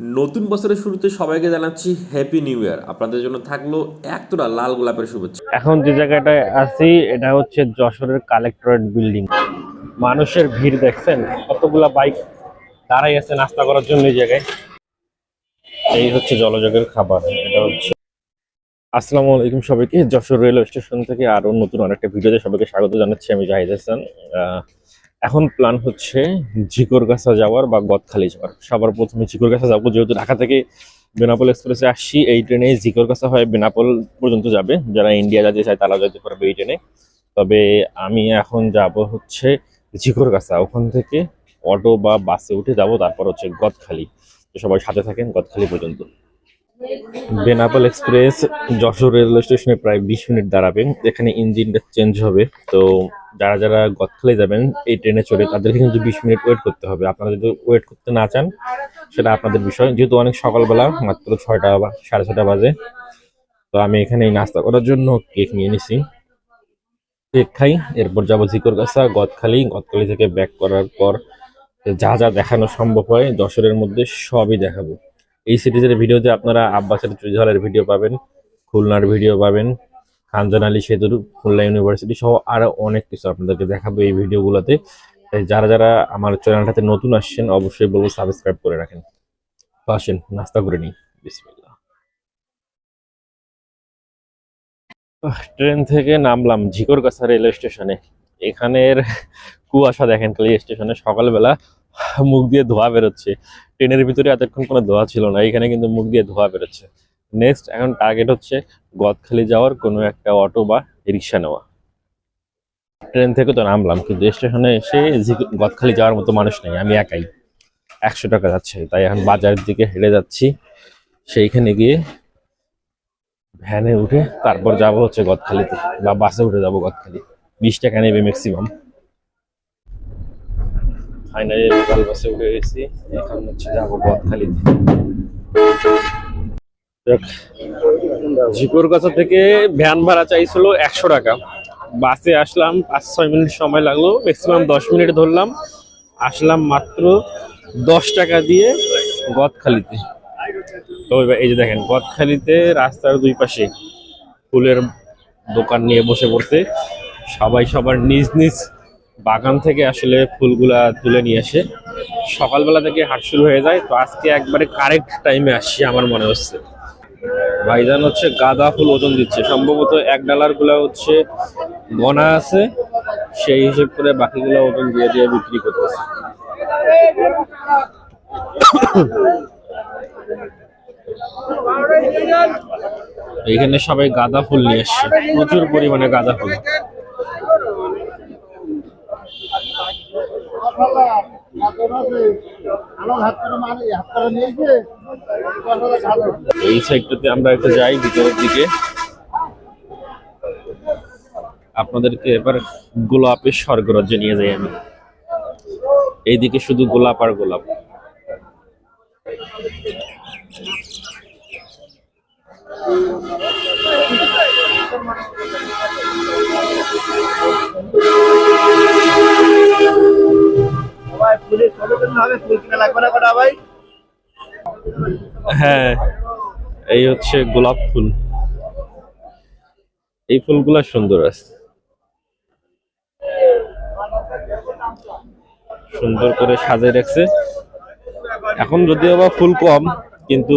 নতুন বছরের শুরুতে সবাইকে জানাচ্ছি হ্যাপি নিউ ইয়ার আপনাদের জন্য থাকল একতরা লাল গোলাপের শুভেচ্ছা। এখন যে জায়গাটায় আছি, এটা হচ্ছে যশোরের কালেক্টরেট বিল্ডিং। মানুষের ভিড় দেখছেন, কতগুলা বাইক দাঁড়াই আছে নাস্তা করার জন্য এই জায়গায়। এই হচ্ছে জলযোগের খাবার, এটা হচ্ছে। আসসালামু আলাইকুম সবাইকে, যশোর রেলওয়ে স্টেশন থেকে আরও নতুন অনেকটা ভিডিওতে সবাইকে স্বাগত জানাচ্ছি, আমি জাহিদ হাসান। এখন প্ল্যান হচ্ছে ঝিকরগাছা যাওয়ার বা গদখালি যাওয়ার। সবার প্রথমে ঝিকরগাছা যাব, যেহেতু ঢাকা থেকে বেনাপোল এক্সপ্রেসে আসছি, এই ট্রেনে জিকরগাছা হয়ে বেনাপোল পর্যন্ত যাবে। যারা ইন্ডিয়া যেতে চায় তারা যেতে পারবে এই ট্রেনে। তবে আমি এখন যাব হচ্ছে জিকরগাছা ওখান থেকে অটো বা বাসে উঠে যাব, তারপর হচ্ছে গদখালি। সবাই সাথে থাকেন গদখালি পর্যন্ত। বেনাপোল এক্সপ্রেস যশোর রেলওয়ে স্টেশনে প্রায় বিশ মিনিট দাঁড়াবে। এখানে ইঞ্জিনটা চেঞ্জ হবে। তো যারা যারা গদখালি যাবেন এই ট্রেনে চড়ে, তাদেরকে কিন্তু বিশ মিনিট ওয়েট করতে হবে। আপনারা যদি ওয়েট করতে না চান, সেটা আপনাদের বিষয়। যেহেতু অনেক সকালবেলা, মাত্র ছয়টা বা সাড়ে ছটা বাজে। তো আমি এখানে এই নাস্তা করার জন্য কেক নিয়ে নিছি। কেক খাই, এরপর যাব জিকরগাছা গদখালি গদখালি থেকে ব্যাক করার পর যা যা দেখানো সম্ভব হয়, যশোরের মধ্যে সবই দেখাবো। এই সিরিজের ভিডিওতে আপনারা আব্বাসের চুরিঝালের ভিডিও পাবেন, খুলনার ভিডিও পাবেন, খানজান আলী সেতুর, খুলনা ইউনিভার্সিটি সহ আরও অনেক কিছু আপনাদেরকে দেখাবো এই ভিডিওগুলোতে। তাই যারা যারা আমার চ্যানেলটাতে নতুন আসছেন, অবশ্যই বলব সাবস্ক্রাইব করে রাখেন। আসেন, নাস্তা করে নিই। বিসমিল্লাহ। ট্রেন থেকে নামলাম ঝিকরগাছা রেলওয়ে স্টেশনে। এখানের কুয়াশা দেখেন খালি স্টেশনে সকালবেলা মুখ দিয়ে ধোয়া বেরোচ্ছে। ট্রেনের ভিতরে এতক্ষণ কোনো ধোয়া ছিল না, এখানে কিন্তু মুখ দিয়ে ধোয়া বেরোচ্ছে। নেক্সট এখন টার্গেট হচ্ছে গদখালি যাওয়ার কোনো একটা অটো বা রিক্সা নেওয়া। ট্রেন থেকে তো নামলাম, কিন্তু স্টেশনে এসে গদখালি যাওয়ার মতো মানুষ নেই, আমি একাই। একশো টাকা যাচ্ছে, তাই এখন বাজারের দিকে হেঁটে যাচ্ছি। সেইখানে গিয়ে ভ্যানে উঠে তারপর যাব হচ্ছে গদখালিতে, বা বাসে উঠে যাব গদখালি। বিশ টাকা নেবে ম্যাক্সিমাম ফাইনালি লোকাল বাসে উঠে গেছি। এখন হচ্ছে যাব গদখালিতে ঝিকরগাছা থেকে ভ্যান ভাড়া চাইছিল একশো টাকা। বাসে আসলাম, পাঁচ ছয় মিনিট সময় লাগল ম্যাক্সিমাম দশ মিনিট ধরলাম। আসলাম মাত্র দশ টাকা দিয়ে গদখালিতে তো এই যে দেখেন গদখালিতে রাস্তার দুই পাশে ফুলের দোকান নিয়ে বসে পড়তে সবাই সবার নিজ নিজ বাগান থেকে আসলে ফুলগুলা তুলে নিয়ে আসে। সকালবেলা থেকে হাট শুরু হয়ে যায়, তো আজকে একবারে কারেক্ট টাইমে আসছি আমার মনে হচ্ছে। ভাইজান হচ্ছে গাঁদা ফুল ওজন দিচ্ছে। সম্ভবত এক ডালারগুলা হচ্ছে গনা আছে, সেই হিসেব করে বাকিগুলো ওজন দিয়ে দিয়ে বিক্রি করতেছে। এখানে সবাই গাঁদা ফুল নিয়ে এসছে প্রচুর পরিমাণে গাঁদা ফুল। এই সাইডটাতে আমরা একটু যাই, ভিতরের দিকে। আপনাদেরকে এবার গোলাপের স্বর্গরাজ্যে নিয়ে যাই আমি। এইদিকে শুধু গোলাপ আর গোলাপ। হ্যাঁ এই হচ্ছে গোলাপ ফুল। এই ফুলগুলা সুন্দর আছে। সুন্দর করে সাজিয়ে রাখছে। এখন যদিও বা ফুল কম, কিন্তু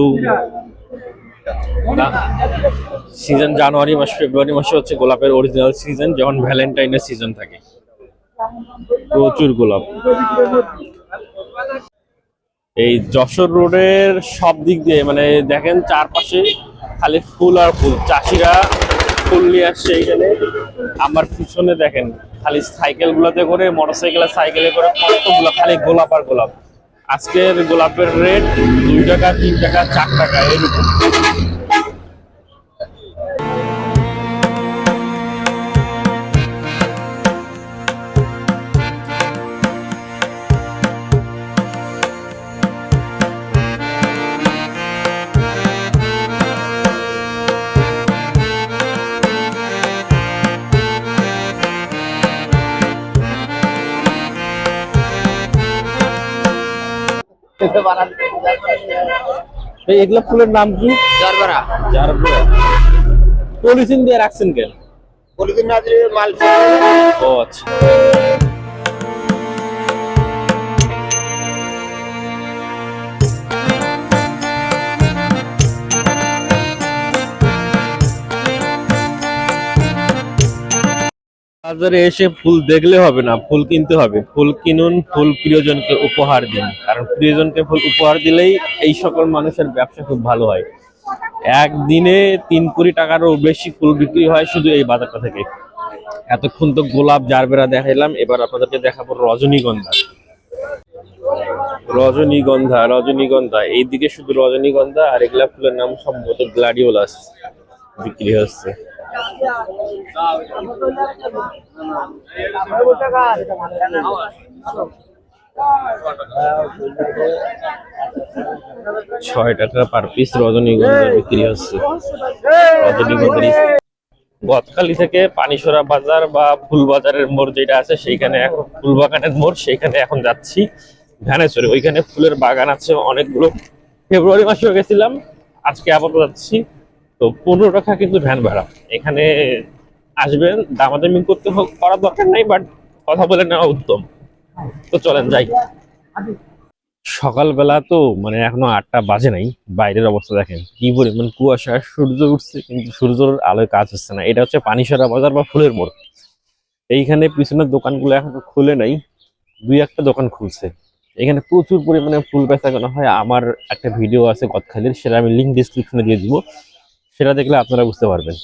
সিজন জানুয়ারি মাস, ফেব্রুয়ারি মাসে হচ্ছে গোলাপের অরিজিনাল সিজন যখন ভ্যালেন্টাইনের সিজন থাকে। প্রচুর গোলাপ। এই যশোর রোডের সব দিক দিয়ে মানে দেখেন চারপাশে খালি ফুল আর ফুল। চাষিরা ফুল নিয়ে আসছে এইখানে। আমার পিছনে দেখেন, খালি সাইকেল গুলাতে করে, মোটরসাইকেল, সাইকেলে করে কতগুলো খালি গোলাপ আর গোলাপ। আজকের গোলাপের রেট দুই টাকা, তিন টাকা, চার টাকা, এরকম। এগুলা ফুলের নাম কি? জারবারা। জারবারা। পলিথিন দিয়ে রাখছেন কেন? পলিথিন না দিয়ে মাল ও আচ্ছা। বাজারে এসে ফুল দেখলে হবে না, ফুল কিনতে হবে। ফুল কিনুন, ফুল প্রিয়জনকে উপহার দিন। কারণ প্রিয়জনকে ফুল উপহার দিলেই এই সকল মানুষের ব্যবসা খুব ভালো হয়। একদিনে তিন কোটি টাকারও বেশি ফুল বিক্রি হয় শুধু এই বাজারটা থেকে। এতক্ষণ তো গোলাপ জারবেরা দেখাইলাম, এবার আপনাদেরকে দেখাবো রজনীগন্ধা। রজনীগন্ধা রজনীগন্ধা, এইদিকে শুধু রজনীগন্ধা, আর এগুলা ফুলের নাম সম্ভবত গ্লাডিওলাস বিক্রি হচ্ছে। ছয় টাকা পার পিস রজনীগন্ধা বিক্রি হচ্ছে। গতকালি থেকে পানিসরা বাজার বা ফুল বাজারের মোড় যেটা আছে, সেইখানে এখন ফুল বাগানের মোড়, সেইখানে এখন যাচ্ছি। ভ্যানে চড়ে, ওইখানে ফুলের বাগান আছে অনেকগুলো। ফেব্রুয়ারি মাসেও গেছিলাম, আজকে আবার যাচ্ছি। তো পনেরো টাকা কিন্তু ভ্যান ভাড়া। এখানে আসবেন, দামাদামি করতে হোক, করার দরকার নাই বাট কথা বলে নেওয়া উত্তম। তো চলেন, যাই। সকালবেলা তো মানে এখনও আটটা বাজে নাই, বাইরের অবস্থা দেখেন, কি পরিমাণ কুয়াশা, সূর্য উঠছে, কিন্তু সূর্যের আলোয় কাজ হচ্ছে না। এটা হচ্ছে পানিসরা বাজার বা ফুলের মোড়। এইখানে পিছনের দোকানগুলো এখনও খুলে নাই, দুই একটা দোকান খুলছে। এখানে প্রচুর পরিমাণে ফুল বেচা কেনা হয়। আমার একটা ভিডিও আছে গতখালির সেটা আমি লিঙ্ক ডিসক্রিপশনে দিয়ে দিব। সেটা দেখলে আপনারা বুঝতে পারবেন।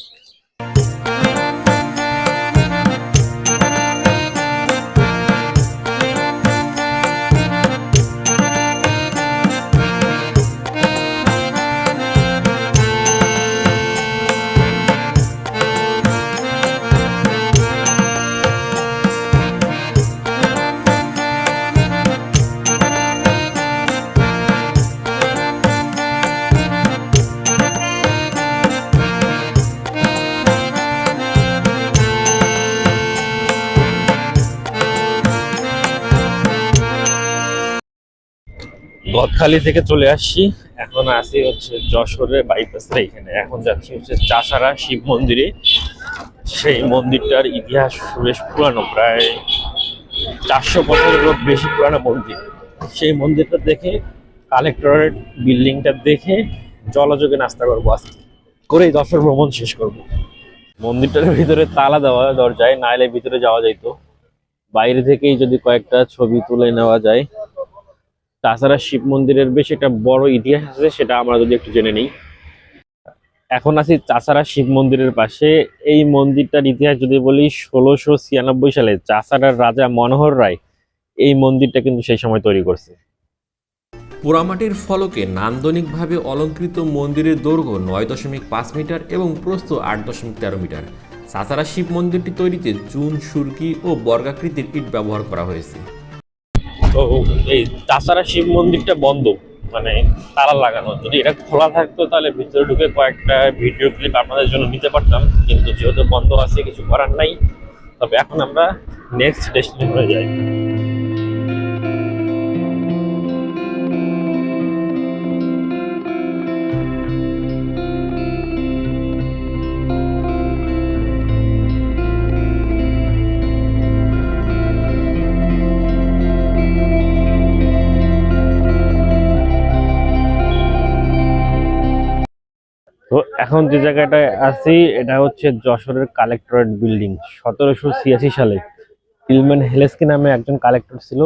গদখালি থেকে চলে আসছি। এখন আসি হচ্ছে যশোরের বাইপাসের এখানে। এখন যাচ্ছি হচ্ছে চাষারা শিব মন্দিরে। সেই মন্দিরটার ইতিহাস বেশ পুরানো, প্রায় চারশো বছরেরও বেশি পুরানো মন্দির। সেই মন্দিরটা দেখে কালেক্টরেট বিল্ডিংটা দেখে জলযোগে নাস্তা করব আজকে। করেই দশর ভ্রমণ শেষ করব। মন্দিরটার ভিতরে তালা দেওয়া দরজায় নাইলে ভিতরে যাওয়া যাইতো। বাইরে থেকেই যদি কয়েকটা ছবি তুলে নেওয়া যায় তাছাড়া শিব মন্দিরের বেশ একটা বড় ইতিহাস আছে, সেটা আমরা যদি একটু জেনে নিই। এখন আছি চাষারা শিব মন্দিরের পাশে। এই মন্দিরটার ইতিহাস যদি বলি, ষোলোশো ছিয়ানব্বই সালে চাষারার রাজা মনোহর রায় এই মন্দিরটা কিন্তু সেই সময় তৈরি করছে। পোড়ামাটির ফলকে নান্দনিকভাবে অলঙ্কৃত মন্দিরের দৈর্ঘ্য নয় দশমিক পাঁচ মিটার এবং প্রস্থ আট দশমিক তেরো মিটার। সাসারা শিব মন্দিরটি তৈরিতে চুন, সুরকি ও বর্গাকৃতির ইট ব্যবহার করা হয়েছে। এই তাছাড়া শিব মন্দিরটা বন্ধ। মানে তালা লাগানো। যদি এটা খোলা থাকতো তাহলে ভিতরে ঢুকে কয়েকটা ভিডিও ক্লিপ আপনাদের জন্য নিতে পারতাম। কিন্তু যেহেতু বন্ধ আছে, কিছু করার নাই। তবে এখন আমরা নেক্সট ডেস্টিনেশনে যাই। এখন যে জায়গাটায় আছি, এটা হচ্ছে যশোরের কালেক্টরেট বিল্ডিং, সতেরোশো ছিয়াশি সালে। ইলম্যান হেলেস্কি নামে একজন কালেক্টর ছিল।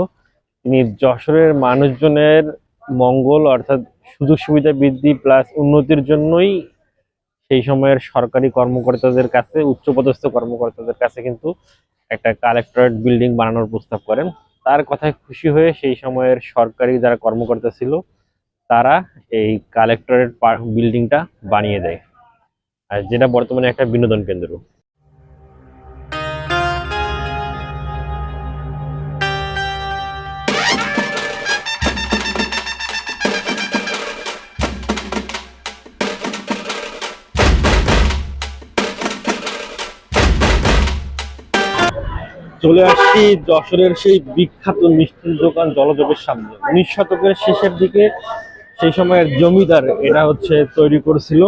তিনি যশোরের মানুষজনের মঙ্গল অর্থাৎ সুযোগ সুবিধা বৃদ্ধি প্লাস উন্নতির জন্যই সেই সময়ের সরকারি কর্মকর্তাদের কাছে, উচ্চপদস্থ কর্মকর্তাদের কাছে কিন্তু একটা কালেক্টরেট বিল্ডিং বানানোর প্রস্তাব করেন। তার কথায় খুশি হয়ে সেই সময়ের সরকারি যারা কর্মকর্তা ছিল, তারা এই কালেক্টরেট বিল্ডিংটা বানিয়ে দেয়। আর যেটা বর্তমানে একটা বিনোদন কেন্দ্র। চলে আসছি যশোরের সেই বিখ্যাত মিষ্টির দোকান জলযোগের সামনে। উনিশ শতকের শেষের দিকে সেই সময়ের জমিদার এটা হচ্ছে তৈরি করেছিল।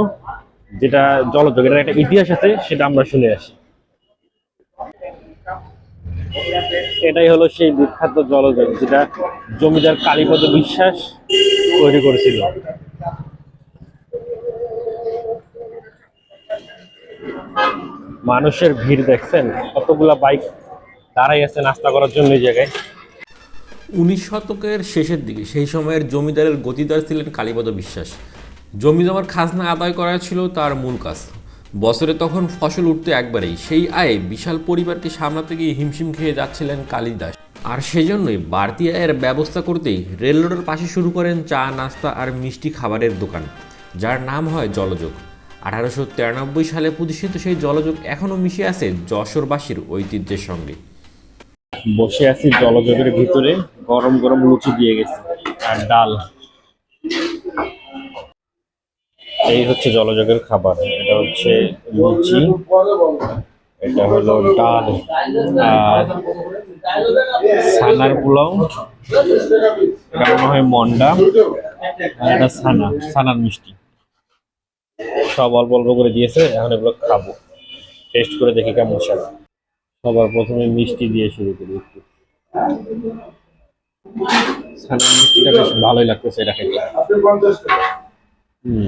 যেটা জলযোগ একটা ইতিহাস আছে, সেটা আমরা শুনে আসি। এটাই হলো সেই বিখ্যাত জলযোগ, যেটা জমিদার কালীপদ বিশ্বাস তৈরি করেছিল। মানুষের ভিড় দেখছেন, কতগুলা বাইক দাঁড়াই আছে নাস্তা করার জন্য এই জায়গায়। উনিশ শতকের শেষের দিকে, সেই সময়ের জমিদারের গতিদার ছিলেন কালীপদ বিশ্বাস। জমি জমার খাজনা আদায় করা ছিল তার মূল কাজ। বছরে তখন ফসল উঠতে একবারেই। সেই আয়ে বিশাল পরিবারকে সামলাতে গিয়ে হিমশিম খেয়ে যাচ্ছিলেন কালিদাস। আর সেজন্যই বাড়তি আয়ের ব্যবস্থা করতেই রেল রোডের পাশে শুরু করেন চা, নাস্তা আর মিষ্টি খাবারের দোকান, যার নাম হয় জলযোগ। আঠারোশো তিরানব্বই সালে প্রতিষ্ঠিত সেই জলযোগ এখনও মিশে আছে যশোরবাসীর ঐতিহ্যের সঙ্গে। বসে আছি জলযোগের ভিতরে, গরম গরম লুচি দিয়ে গেছে আর ডাল। এই হচ্ছে জলযোগের খাবার। এটা হচ্ছে লুচি, এটা হলো ডাল, আর সানার পোলাও, এটা মনে হয় মন্ডা, আর এটা সানা, সানার মিষ্টি। সব অল্প অল্প করে দিয়েছে, এখন এগুলো খাব। টেস্ট করে দেখি কেমন স্বাদ সবার প্রথমে মিষ্টি দিয়ে শুরু করি একটু। সানার মিষ্টিটা বেশ ভালোই লাগতেছে এটা খেতে। হুম।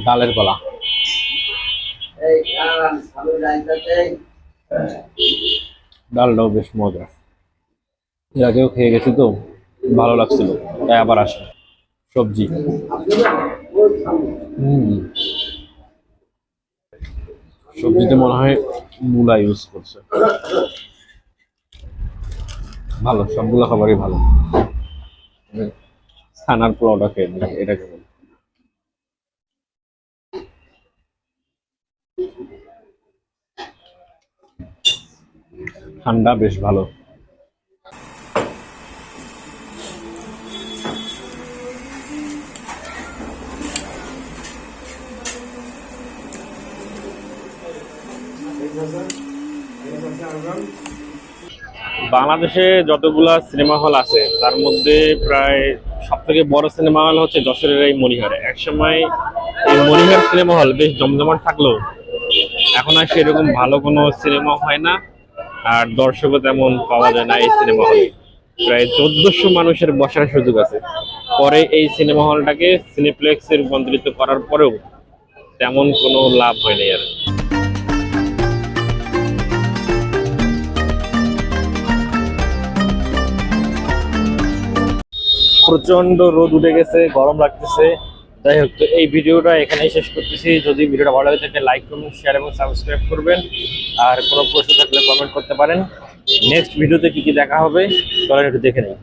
ডালের গলা। ডালটাও বেশ মজা এর আগেও খেয়ে গেছি তো ভালো লাগছিল তাই আবার আসে সবজি। সবজিতে মনে হয় মূলা ইউজ করছে। ভালো সবগুলো খাবারই ভালো। ছানার পোলাওটা খেয়ে নিই, এটা কেমন ঠান্ডা বেশ ভালো। বাংলাদেশে যতগুলা সিনেমা হল আছে, তার মধ্যে প্রায় সব থেকে বড় সিনেমা হল হচ্ছে যশোরের এই মণিহার। একসময় এই মণিহার সিনেমা হল বেশ জমজমাট থাকলেও এখন আর সেরকম ভালো কোনো সিনেমা হয় না, আর দর্শকও তেমন পাওয়া যায় না এই সিনেমা হলে। প্রায় চোদ্দশো মানুষের বসার সুযোগ আছে। পরে এই সিনেমা হলটাকে সিনেপ্লেক্সে রূপান্তরিত করার পরেও তেমন কোনো লাভ হয়নি আর। প্রচণ্ড রোদ উঠে গেছে, গরম লাগতেছে। যাই হোক, তো এই ভিডিওটা এখানেই শেষ করতেছি। যদি ভিডিওটা ভালো লাগে থাকে লাইক করুন শেয়ার এবং সাবস্ক্রাইব করবেন। আর কোনো প্রশ্ন থাকলে কমেন্ট করতে পারেন। নেক্সট ভিডিওতে কি কি দেখা হবে, চলেন একটু দেখে নিই।